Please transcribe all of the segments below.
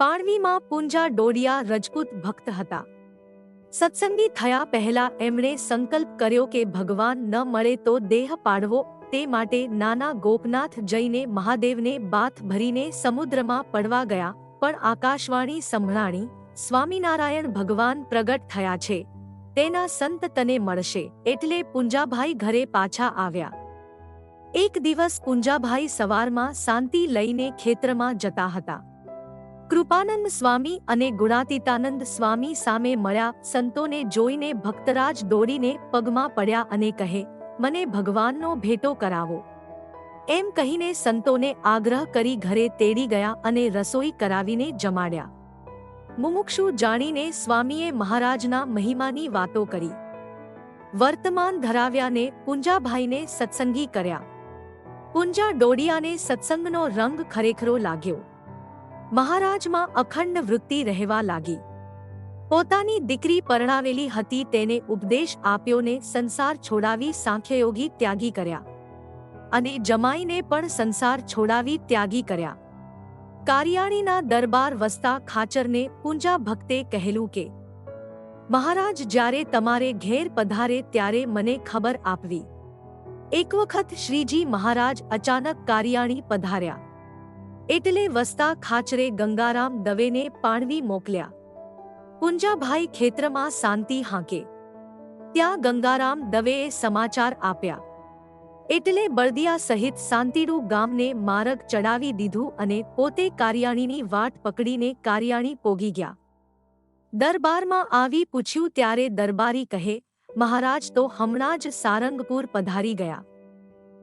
પાણવીમાં પૂંજા ડોડિયા રજપૂત ભક્ત હતા. સત્સંગી થયા પહેલા એમણે સંકલ્પ કર્યો કે ભગવાન ન મળે તો દેહ પાડવો તે માટે નાના ગોપનાથ જઈને મહાદેવને બાથ ભરીને સમુદ્રમાં પડવા ગયા, પણ આકાશવાણી સંભળાણી, સ્વામિનારાયણ ભગવાન પ્રગટ થયા છે. તેના સંત તને મળશે, એટલે પુંજાભાઈ ઘરે પાછા આવ્યા. એક દિવસ પુંજાભાઈ સવારમાં શાંતિ લઈને ખેતરમાં જતા હતા. કૃપાનંદ સ્વામી અને ગુણાતીતાનંદ સ્વામી સામે મળ્યા, સંતોને જોઈને ભક્તરાજ દોડીને પગમાં પડ્યા અને કહે, મને ભગવાનનો ભેટો કરાવો. એમ કહીને સંતોને આગ્રહ કરી ઘરે તેડી ગયા અને રસોઈ કરાવીને જમાડ્યા. મુમુક્ષુ જાણીને સ્વામીએ મહારાજના મહિમાની વાતો કરી. વર્તમાન ધરાવ્યાને પુંજાભાઈને સત્સંગી કર્યા. પુંજા ડોડિયાને સત્સંગનો રંગ ખરેખરો લાગ્યો. મહારાજમાં અખંડ વૃત્તિ રહેવા લાગી. પોતાની દીકરી પરણાવેલી હતી તેને ઉપદેશ આપ્યોને સંસાર છોડાવી સાંખ્યયોગી ત્યાગી કર્યા. અને જમાઈને પણ સંસાર છોડાવી ત્યાગી કર્યા. કારિયાણીના દરબાર વસતા ખાચરને પૂંજા ભક્તે કહેલું કે, મહારાજ, જ્યારે તમારે ઘેર પધારે ત્યારે મને ખબર આપવી. એક વખત શ્રીજી મહારાજ અચાનક કારિયાણી પધાર્યા. એટલે વસતા ખાચરે ગંગારામ દવેને પાણવી મોકલ્યા. પુંજાભાઈ ખેતરમાં શાંતિ હાંકે. ત્યાં ગંગારામ દવેએ સમાચાર આપ્યા. એટલે બળદિયા સહિત શાંતિરૂ ગામને માર્ગ ચડાવી દીધું અને પોતે કારિયાણીની વાટ પકડીને કારિયાણી પોગી ગયા. દરબારમાં આવી પૂછ્યું ત્યારે દરબારી કહે, મહારાજ, તો હમણાં જ સારંગપુર પધારી ગયા.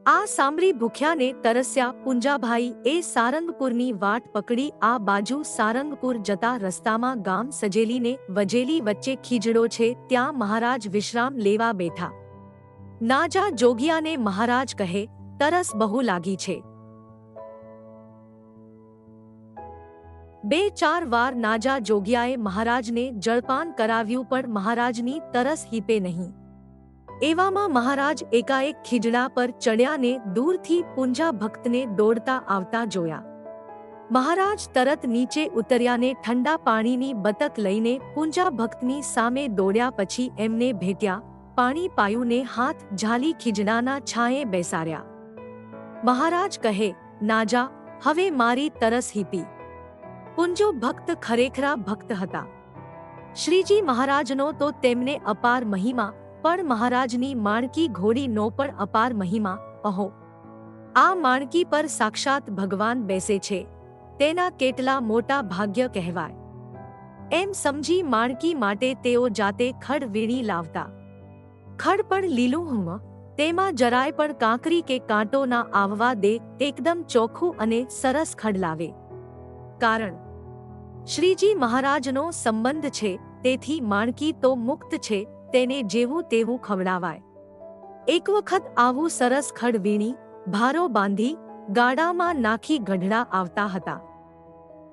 આ સાંભળી ભૂખ્યાને તરસ્યા પુંજાભાઈ એ સારંગપુરની વાટ પકડી આ બાજુ સારંગપુર જતા રસ્તામાં ગામ સજેલીને વજેલી વચ્ચે ખીજડો છે ત્યાં મહારાજ વિશ્રામ લેવા બેઠા નાજા જોગિયાને મહારાજ કહે તરસ બહુ લાગી છે બે ચાર વાર નાજા જોગિયાએ મહારાજને જળપાન કરાવ્યું પણ મહારાજની તરસ હીપે નહીં એવામાં મહારાજ એકાએક ખીજડા પર ચડ્યાને દૂરથી પૂંજા ભક્તને દોડતા આવતા જોયા. મહારાજ તરત નીચે ઉતર્યાને ઠંડા પાણીની બતક લઈને પૂંજા ભક્તની સામે દોડ્યા પછી એમને ભેટ્યા, પાણી પાયુને હાથ ઝાલી ખીજડાના છાંયે બેસાડ્યા. મહારાજ કહે નાજા હવે મારી તરસ હીતી પુંજો ભક્ત ખરેખરા ભક્ત હતા. શ્રીજી મહારાજનો તો તેમને અપાર મહિમા પણ મહારાજની માણકી ઘોડીનો પણ અપાર મહિમા, અહો. આ માણકી પર સાક્ષાત ભગવાન બેસે છે. તેના કેટલા મોટા ભાગ્ય કહેવાય. એમ સમજી માણકી માટે તેઓ જાતે ખડ વીણી લાવતા. ખડ પણ લીલું હું તેમાં જરાય પણ કાંકરી કે કાંટો ના આવવા દે, એકદમ ચોખ્ખું અને સરસ ખડ લાવે. કારણ, શ્રીજી મહારાજનો સંબંધ છે, તેથી માણકી તો મુક્ત છે તેને જેવું તેવું ખવડાવાય. એક વખત આવું સરસ ખડ વીણી, ભારો બાંધી, ગાડામાં નાખી ગઢડા આવતા હતા.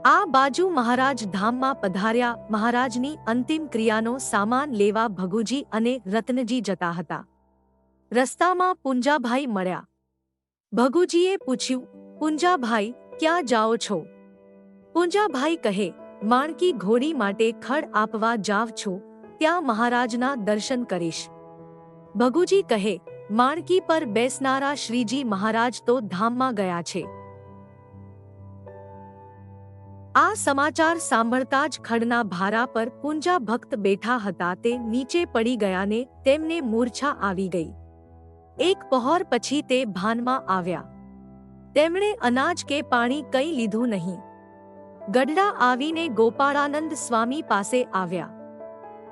આ બાજુ મહારાજ ધામમાં પધાર્યા, મહારાજની અંતિમ ક્રિયાનો સામાન લેવા ભગુજી અને રત્નજી જતા હતા. રસ્તામાં પુંજાભાઈ મળ્યા. ભગુજીએ પૂછ્યું, પુંજાભાઈ, ક્યાં જાઓ છો? પુંજાભાઈ કહે, માણકી ઘોડી માટે ખડ આપવા જાવ છું. ત્યાં મહારાજના દર્શન કરીશ. ભગુજી કહે, માણકી પર બેસનારા શ્રીજી મહારાજ તો ધામમાં ગયા છે. આ સમાચાર સાંભળતા જ ખડના ભારા પર પૂંજા ભક્ત બેઠા હતા તે નીચે પડી ગયાને તેમને મૂર્છા આવી ગઈ. એક પહોર પછી તે ભાનમાં આવ્યા. તેમણે અનાજ કે પાણી કંઈ લીધું નહીં. ગઢડા આવીને ગોપાળાનંદ સ્વામી પાસે આવ્યા.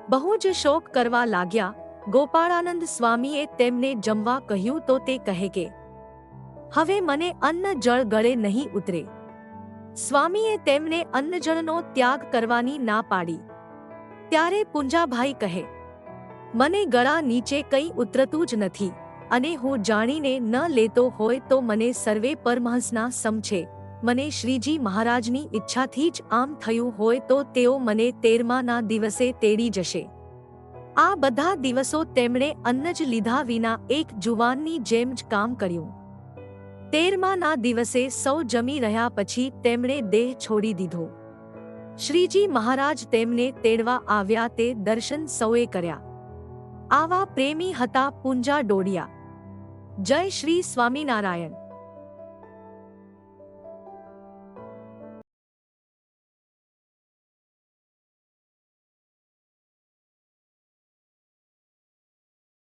બહુ જ શોક કરવા લાગ્યા, ગોપાળાનંદ સ્વામીએ તેમને જમવા કહ્યું તો તે કહે કે, હવે મને અન્ન જળ ગળે નહીં ઉતરે. સ્વામીએ તેમને અન્નજળનો ત્યાગ કરવાની ના પાડી. ત્યારે પુંજાભાઈ કહે, મને ગળા નીચે કંઈ ઉતરતું જ નથી અને હું જાણીને ન લેતો હોય તો મને સર્વે પરમહંસના સમ છે. મને શ્રીજી મહારાજની ઈચ્છાથી જ આમ થયું હોય તો તેઓ મને તેરમાના દિવસે તેડી જશે. આ બધા દિવસો તેમણે અન્ન જ લીધા વિના એક જુવાનની જેમ જ કામ કર્યું. તેરમાના દિવસે સૌ જમી રહ્યા પછી તેમણે દેહ છોડી દીધો. શ્રીજી મહારાજ તેમને તેડવા આવ્યા તે દર્શન સૌએ કર્યા. આવા પ્રેમી હતા પુંજા ડોડિયા જય શ્રી સ્વામિનારાયણ.